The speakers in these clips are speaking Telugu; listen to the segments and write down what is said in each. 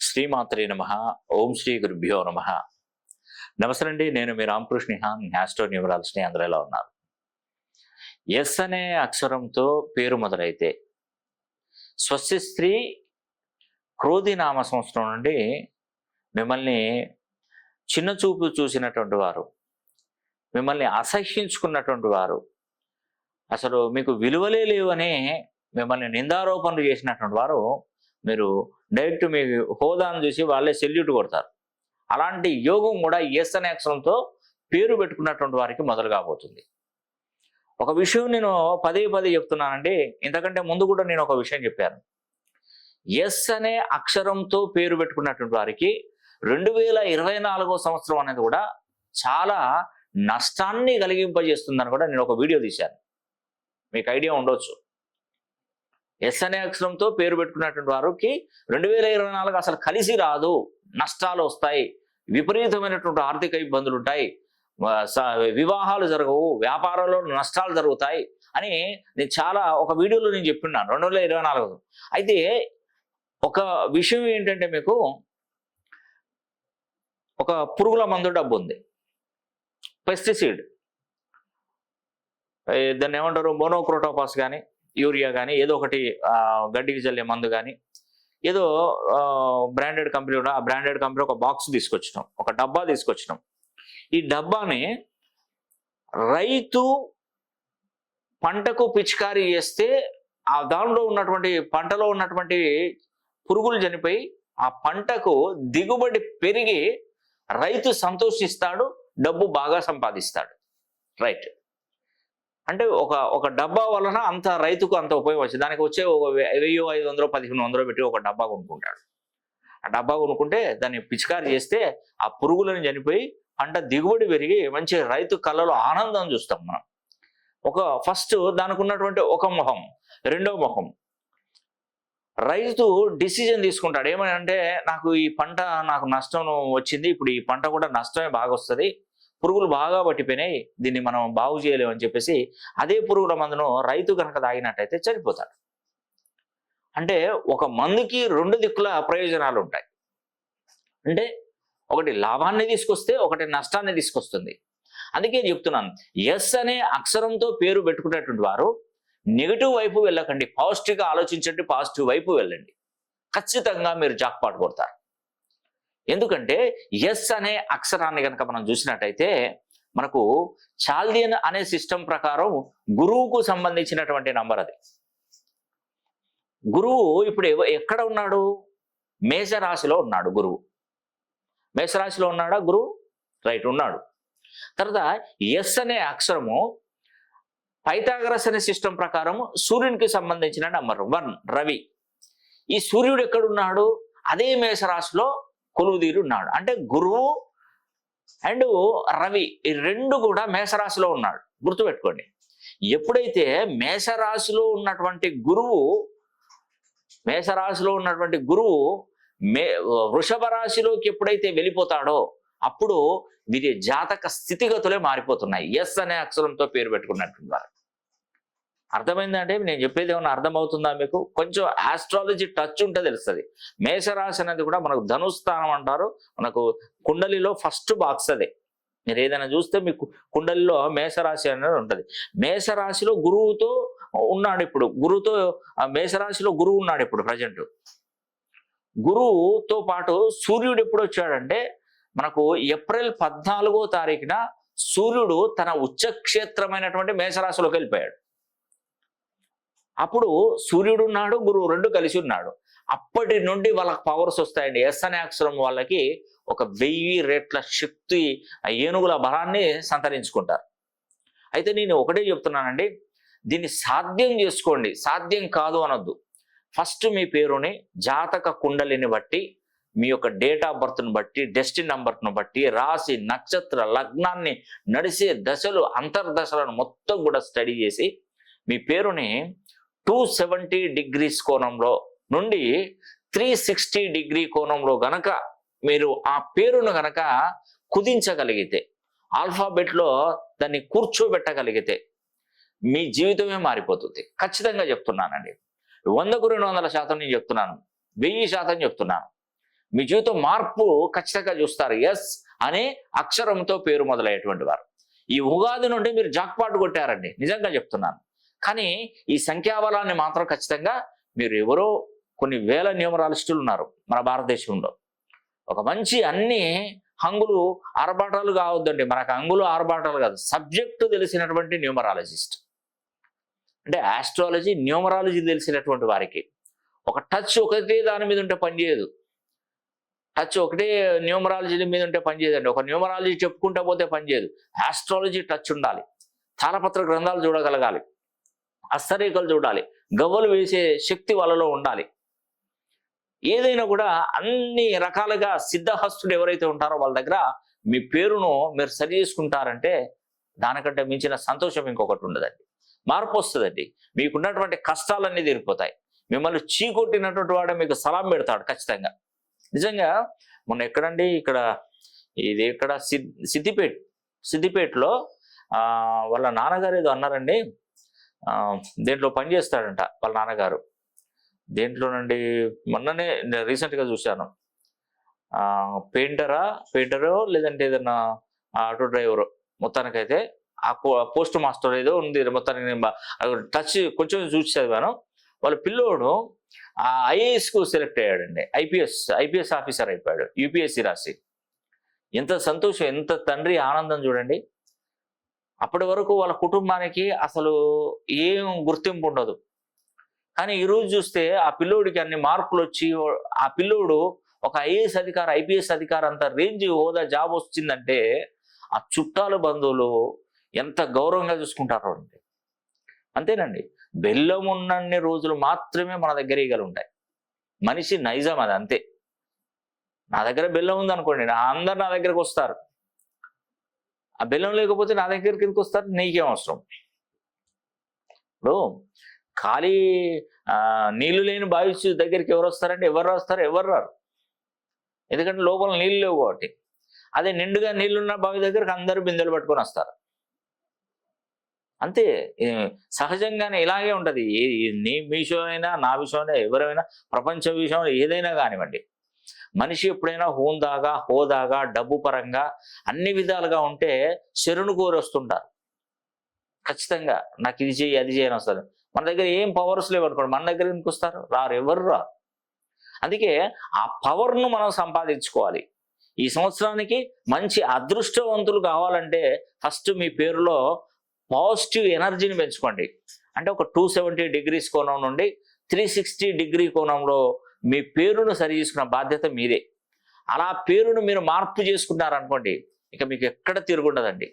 శ్రీమాత్రే నమ. ఓం శ్రీ గురుభ్యో నమ. నమస్కారండి నేను మీ రామకృష్ణ హాన్ హ్యాస్టో న్యూమరాల్స్ని అందరూ ఎలా ఉన్నారు ఎస్ అనే అక్షరంతో పేరు మొదలైతే స్వస్తి స్త్రీ క్రోధి నామ సంవత్సరం నుండి మిమ్మల్ని చిన్న చూపు చూసినటువంటి వారు మిమ్మల్ని అసహ్యించుకున్నటువంటి వారు అసలు మీకు విలువలే లేవని మిమ్మల్ని నిందారోపణలు చేసినటువంటి వారు మీరు డైరెక్ట్ మీ హోదాను చూసి వాళ్ళే సెల్యూట్ కొడతారు. అలాంటి యోగం కూడా ఎస్ అనే అక్షరంతో పేరు పెట్టుకున్నటువంటి వారికి మొదలు కాబోతుంది. ఒక విషయం నేను పదే పదే చెప్తున్నానండి. ఇంతకంటే ముందు కూడా నేను ఒక విషయం చెప్పాను. ఎస్ అనే అక్షరంతో పేరు పెట్టుకున్నటువంటి వారికి రెండు వేల ఇరవై నాలుగో సంవత్సరం అనేది కూడా చాలా నష్టాన్ని కలిగింపజేస్తుందని కూడా నేను ఒక వీడియో తీశాను. మీకు ఐడియా ఉండొచ్చు. ఎస్ అనే అక్షరంతో పేరు పెట్టుకున్నటువంటి వారికి రెండు వేల ఇరవై నాలుగు అసలు కలిసి రాదు. నష్టాలు వస్తాయి. విపరీతమైనటువంటి ఆర్థిక ఇబ్బందులు ఉంటాయి. స- వివాహాలు జరగవు. వ్యాపారంలో నష్టాలు జరుగుతాయి అని నేను చాలా ఒక వీడియోలో నేను చెప్తున్నాను రెండు వేల ఇరవై నాలుగు. అయితే ఒక విషయం ఏంటంటే మీకు ఒక పురుగుల మందు డబ్బు ఉంది. పెస్టిసైడ్. దాన్ని ఏమంటారు? మోనోక్రోటోపాస్ కానీ యూరియా కానీ ఏదో ఒకటి గడ్డికి చల్లే మందు కానీ ఏదో బ్రాండెడ్ కంపెనీ ఆ బ్రాండెడ్ కంపెనీ ఒక బాక్స్ తీసుకొచ్చినాం. ఒక డబ్బా తీసుకొచ్చినాం. ఈ డబ్బాని రైతు పంటకు పిచికారీ చేస్తే ఆ దానిలో ఉన్నటువంటి పంటలో ఉన్నటువంటి పురుగులు చనిపోయి ఆ పంటకు దిగుబడి పెరిగి రైతు సంతోషిస్తాడు డబ్బు బాగా సంపాదిస్తాడు. రైట్. అంటే ఒక ఒక డబ్బా వలన అంత రైతుకు అంత ఉపయోగం వచ్చింది. దానికి వచ్చే ఒక వె- వెయ్యి ఐదు వందలు పదిహేను వందలు పెట్టి ఒక డబ్బా కొనుక్కుంటాడు. ఆ డబ్బా కొనుక్కుంటే దాన్ని పిచికారి చేస్తే ఆ పురుగులను చనిపోయి పంట దిగుబడి పెరిగి మంచి రైతు కళ్ళలో ఆనందం చూస్తాం మనం. ఒక ఫస్ట్ దానికి ఉన్నటువంటి ఒక మొహం రెండో మొహం. రైతు డిసిజన్ తీసుకుంటాడు. ఏమని అంటే నాకు ఈ పంట నాకు నష్టం వచ్చింది ఇప్పుడు ఈ పంట కూడా నష్టమే బాగా వస్తుంది పురుగులు బాగా పట్టిపోయినాయి దీన్ని మనం బాగు చేయలేము అని చెప్పేసి అదే పురుగుల మందును రైతు కనుక తాగినట్టయితే చనిపోతాడు. అంటే ఒక మందుకి రెండు దిక్కుల ప్రయోజనాలు ఉంటాయి. అంటే ఒకటి లాభాన్ని తీసుకొస్తే ఒకటి నష్టాన్ని తీసుకొస్తుంది. అందుకే చెప్తున్నాను ఎస్ అనే అక్షరంతో పేరు పెట్టుకునేటువంటి వారు నెగిటివ్ వైపు వెళ్ళకండి పాజిటివ్గా ఆలోచించండి పాజిటివ్ వైపు వెళ్ళండి. ఖచ్చితంగా మీరు జాక్పాట్ కొడతారు. ఎందుకంటే ఎస్ అనే అక్షరాన్ని కనుక మనం చూసినట్టయితే మనకు చాల్దియన్ అనే సిస్టమ్ ప్రకారం గురువుకు సంబంధించినటువంటి నంబర్ అది. గురువు ఇప్పుడు ఎక్కడ ఉన్నాడు? మేషరాశిలో ఉన్నాడు గురువు. మేషరాశిలో ఉన్నాడా గురువు? రైట్ ఉన్నాడు. తర్వాత ఎస్ అనే అక్షరము పైతాగరస్ అనే సిస్టమ్ ప్రకారం సూర్యునికి సంబంధించిన నంబర్ వన్ రవి. ఈ సూర్యుడు ఎక్కడున్నాడు అదే మేషరాశిలో కొలువుదీరున్నాడు. అంటే గురువు అండ్ రవి ఈ రెండు కూడా మేషరాశిలో ఉన్నాడు. గుర్తుపెట్టుకోండి. ఎప్పుడైతే మేషరాశిలో ఉన్నటువంటి గురువు మేషరాశిలో ఉన్నటువంటి గురువు మే వృషభ రాశిలోకి ఎప్పుడైతే వెళ్ళిపోతాడో అప్పుడు వీరి జాతక స్థితిగతులే మారిపోతున్నాయి. ఎస్ అనే అక్షరంతో పేరు పెట్టుకున్నట్టున్నారు అర్థమైందంటే నేను చెప్పేది ఏమన్నా అర్థమవుతుందా మీకు? కొంచెం ఆస్ట్రాలజీ టచ్ ఉంటే తెలుస్తుంది. మేషరాశి అనేది కూడా మనకు ధనుస్థానం అంటారు. మనకు కుండలిలో ఫస్ట్ బాక్స్ అదే. మీరు ఏదైనా చూస్తే మీకు కుండలిలో మేషరాశి అనేది ఉంటుంది. మేషరాశిలో గురువుతో ఉన్నాడు ఇప్పుడు. గురువుతో మేషరాశిలో గురువు ఉన్నాడు ఇప్పుడు ప్రజెంట్ గురువుతో పాటు సూర్యుడు ఎప్పుడు వచ్చాడంటే మనకు ఏప్రిల్ పద్నాలుగో తారీఖున సూర్యుడు తన ఉచ్చక్షేత్రమైనటువంటి మేషరాశిలోకి వెళ్ళిపోయాడు. అప్పుడు సూర్యుడు ఉన్నాడు గురువు రెండు కలిసి ఉన్నాడు. అప్పటి నుండి వాళ్ళకి పవర్స్ వస్తాయండి. ఎస్ అనే అక్షరం వాళ్ళకి ఒక వెయ్యి రేట్ల శక్తి ఆ ఏనుగుల బలాన్ని సంతరించుకుంటారు. అయితే నేను ఒకటే చెప్తున్నానండి. దీన్ని సాధ్యం చేసుకోండి. సాధ్యం కాదు అనొద్దు. ఫస్ట్ మీ పేరుని జాతక కుండలిని బట్టి మీ యొక్క డేట్ ఆఫ్ బర్త్ను బట్టి డెస్టిన్ నంబర్ను బట్టి రాశి నక్షత్ర లగ్నాన్ని నడిసే దశలు అంతర్దశలను మొత్తం కూడా స్టడీ చేసి మీ పేరుని టూ సెవెంటీ డిగ్రీస్ కోణంలో నుండి త్రీ సిక్స్టీ డిగ్రీ కోణంలో గనక మీరు ఆ పేరును గనక కుదించగలిగితే ఆల్ఫాబెట్లో దాన్ని కూర్చోబెట్టగలిగితే మీ జీవితమే మారిపోతుంది. ఖచ్చితంగా చెప్తున్నానండి. వందకు రెండు వందల శాతం నేను చెప్తున్నాను. వెయ్యి శాతం చెప్తున్నాను. మీ జీవితం మార్పు ఖచ్చితంగా చూస్తారు. ఎస్ అనే అక్షరంతో పేరు మొదలయ్యేటువంటి వారు. ఈ ఉగాది నుండి మీరు జాక్పాటు కొట్టారండి. నిజంగా చెప్తున్నాను. కానీ ఈ సంఖ్యాబలాన్ని మాత్రం ఖచ్చితంగా మీరు ఎవరో కొన్ని వేల న్యూమరాలిస్టులు ఉన్నారు మన భారతదేశంలో. ఒక మంచి అన్ని హంగులు ఆర్భాటాలు కావద్దండి. మనకు హంగులు ఆర్భాటాలు కాదు. సబ్జెక్టు తెలిసినటువంటి న్యూమరాలజిస్ట్. అంటే ఆస్ట్రాలజీ న్యూమరాలజీ తెలిసినటువంటి వారికి. ఒక టచ్ ఒకటే దాని మీద ఉంటే పనిచేయదు టచ్ ఒకటే న్యూమరాలజీ మీద ఉంటే పనిచేయదండి ఒక న్యూమరాలజీ చెప్పుకుంటా పోతే పనిచేయదు ఆస్ట్రాలజీ టచ్ ఉండాలి. తాళపత్ర గ్రంథాలు చూడగలగాలి. అస్తరేఖలు చూడాలి. గవ్వలు వేసే శక్తి వాళ్ళలో ఉండాలి. ఏదైనా కూడా అన్ని రకాలుగా సిద్ధహస్తుడు ఎవరైతే ఉంటారో వాళ్ళ దగ్గర మీ పేరును మీరు సరి చేసుకుంటారంటే దానికంటే మించిన సంతోషం ఇంకొకటి ఉండదండి. మార్పు వస్తుందండి. మీకున్నటువంటి కష్టాలన్నీ తీరిపోతాయి. మిమ్మల్ని చీకొట్టినటువంటి వాడు మీకు సలాం పెడతాడు ఖచ్చితంగా. నిజంగా మొన్న ఎక్కడండి ఇక్కడ ఇది ఇక్కడ సిద్ సిద్దిపేట్ సిద్దిపేటలో వాళ్ళ నాన్నగారు ఏదో అన్నారండి. దేంట్లో పని చేస్తాడంట వాళ్ళ నాన్నగారు. దేంట్లో నుండి మొన్ననే రీసెంట్గా చూశాను. పెయింటరా పెయింటరో లేదంటే ఏదన్నా ఆటో డ్రైవరు మొత్తానికైతే ఆ పోస్ట్ మాస్టర్ ఏదో ఉంది మొత్తానికి నేను టచ్ కొంచెం చూసి చదివాను. వాళ్ళ పిల్లోడు ఆ ఐఏఎస్ సెలెక్ట్ అయ్యాడండి. ఐపీఎస్ ఐపీఎస్ ఆఫీసర్ అయిపోయాడు. యూపీఎస్సి రాసి. ఎంత సంతోషం ఎంత తండ్రి ఆనందం చూడండి. అప్పటి వరకు వాళ్ళ కుటుంబానికి అసలు ఏం గుర్తింపు ఉండదు. కానీ ఈరోజు చూస్తే ఆ పిల్లోడికి అన్ని మార్కులు వచ్చి ఆ పిల్లోడు ఒక ఐఏఎస్ అధికారి ఐపీఎస్ అధికారి అంత రేంజ్ హోదా జాబ్ వచ్చిందంటే ఆ చుట్టాలు బంధువులు ఎంత గౌరవంగా చూసుకుంటారో అండి. అంతేనండి. బెల్లం ఉన్నన్ని రోజులు మాత్రమే మన దగ్గర ఈగలు ఉంటాయి. మనిషి నైజం అది అంతే. నా దగ్గర బెల్లం ఉంది అనుకోండి నా అందరు నా దగ్గరకు వస్తారు. ఆ బెల్లం లేకపోతే నా దగ్గరికి ఎందుకు వస్తారు? నీకేం అవసరం. ఇప్పుడు ఖాళీ నీళ్ళు లేని బావి దగ్గరికి ఎవరు వస్తారంటే ఎవరు వస్తారు ఎవరు రారు. ఎందుకంటే లోపల నీళ్ళు లేవు కాబట్టి. అదే నిండుగా నీళ్ళున్న బావి దగ్గరికి అందరూ బిందెలు పట్టుకొని వస్తారు. అంతే. సహజంగానే ఇలాగే ఉంటుంది. ఏ- నీ విషయమైనా నా విషయమైనా ఎవరైనా ప్రపంచ విషయం ఏదైనా కానివ్వండి. మనిషి ఎప్పుడైనా హోందాగా హోదాగా డబ్బు పరంగా అన్ని విధాలుగా ఉంటే శరును కోరొస్తుంటారు. ఖచ్చితంగా నాకు ఇది చేయి అది చేయని వస్తుంది. మన దగ్గర ఏం పవర్స్ లేవు అనుకోండి మన దగ్గర ఎందుకు వస్తారు? రారు ఎవరు రారు. అందుకే ఆ పవర్ను మనం సంపాదించుకోవాలి. ఈ సంవత్సరానికి మంచి అదృష్టవంతులు కావాలంటే ఫస్ట్ మీ పేరులో పాజిటివ్ ఎనర్జీని పెంచుకోండి. అంటే ఒక టూ సెవెంటీ డిగ్రీస్ కోణం నుండి త్రీ సిక్స్టీ డిగ్రీ కోణంలో మీ పేరును సరి చేసుకున్న బాధ్యత మీదే అలా పేరును మీరు మార్పు చేసుకున్నారనుకోండి ఇక మీకు ఎక్కడ తిరుగుండదండి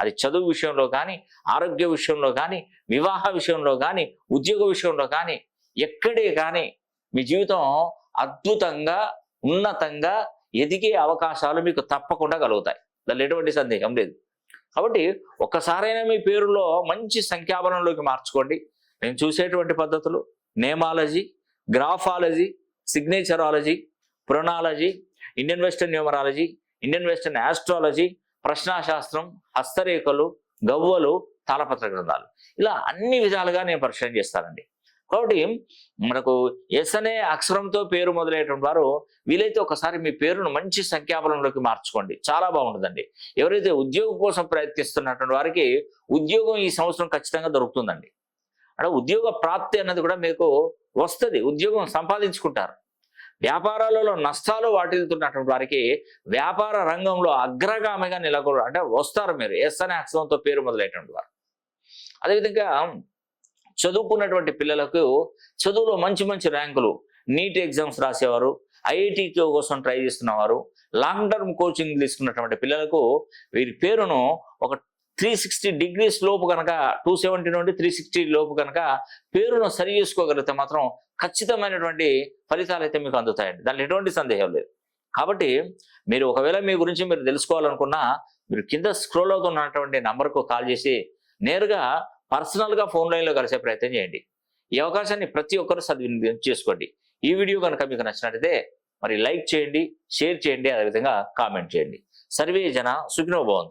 అది చదువు విషయంలో కానీ ఆరోగ్య విషయంలో కానీ వివాహ విషయంలో కానీ ఉద్యోగ విషయంలో కానీ ఎక్కడే కానీ మీ జీవితం అద్భుతంగా ఉన్నతంగా ఎదిగే అవకాశాలు మీకు తప్పకుండా కలుగుతాయి. దానిలో ఎటువంటి సందేహం లేదు. కాబట్టి ఒక్కసారైనా మీ పేరులో మంచి సంఖ్యాబలంలోకి మార్చుకోండి. నేను చూసేటువంటి పద్ధతులు namology graphology signaturology pronology Indian western numerology Indian western astrology ప్రశ్నాశాస్త్రం హస్తరేఖలు గవ్వలు తాళపత్ర గ్రంథాలు. ఇలా అన్ని విధాలుగా నేను పరిశీలన చేస్తానండి. కాబట్టి మనకు ఎస్ అనే అక్షరంతో పేరు మొదలయ్యేటువంటి వారు వీలైతే ఒకసారి మీ పేరును మంచి సంఖ్యాబలంలోకి మార్చుకోండి. చాలా బాగుంటుందండి. ఎవరైతే ఉద్యోగం కోసం ప్రయత్నిస్తున్నటువంటి వారికి ఉద్యోగం ఈ సంవత్సరం ఖచ్చితంగా దొరుకుతుందండి. అంటే ఉద్యోగ ప్రాప్తి అన్నది కూడా మీకు వస్తుంది. ఉద్యోగం సంపాదించుకుంటారు. వ్యాపారాలలో నష్టాలు వాటిల్తున్నటువంటి వారికి వ్యాపార రంగంలో అగ్రగామిగా నెలకొ అంటే వస్తారు మీరు. ఎస్ అనే అక్షరంతో పేరు మొదలైనటువంటి వారు. అదేవిధంగా చదువుకున్నటువంటి పిల్లలకు చదువులో మంచి మంచి ర్యాంకులు నీట్ ఎగ్జామ్స్ రాసేవారు ఐఐటి కోసం ట్రై చేస్తున్నవారు లాంగ్ టర్మ్ కోచింగ్ తీసుకున్నటువంటి పిల్లలకు వీరి పేరును ఒక త్రీ సిక్స్టీ డిగ్రీస్ లోపు కనుక టూ సెవెంటీ నుండి త్రీ సిక్స్టీ లోపు కనుక పేరును సరి చేసుకోగలిగితే మాత్రం ఖచ్చితమైనటువంటి ఫలితాలు అయితే మీకు అందుతాయండి. దాంట్లో ఎటువంటి సందేహం లేదు. కాబట్టి మీరు ఒకవేళ మీ గురించి మీరు తెలుసుకోవాలనుకున్నా మీరు కింద స్క్రోల్ అవుతున్నటువంటి నంబర్కు కాల్ చేసి నేరుగా పర్సనల్గా ఫోన్ లైన్లో కలిసే ప్రయత్నం చేయండి. ఈ అవకాశాన్ని ప్రతి ఒక్కరు సద్వినియోగం చేసుకోండి. ఈ వీడియో కనుక మీకు నచ్చినట్లయితే మరి లైక్ చేయండి షేర్ చేయండి అదేవిధంగా కామెంట్ చేయండి. సర్వే జన సుఖినోభవంతు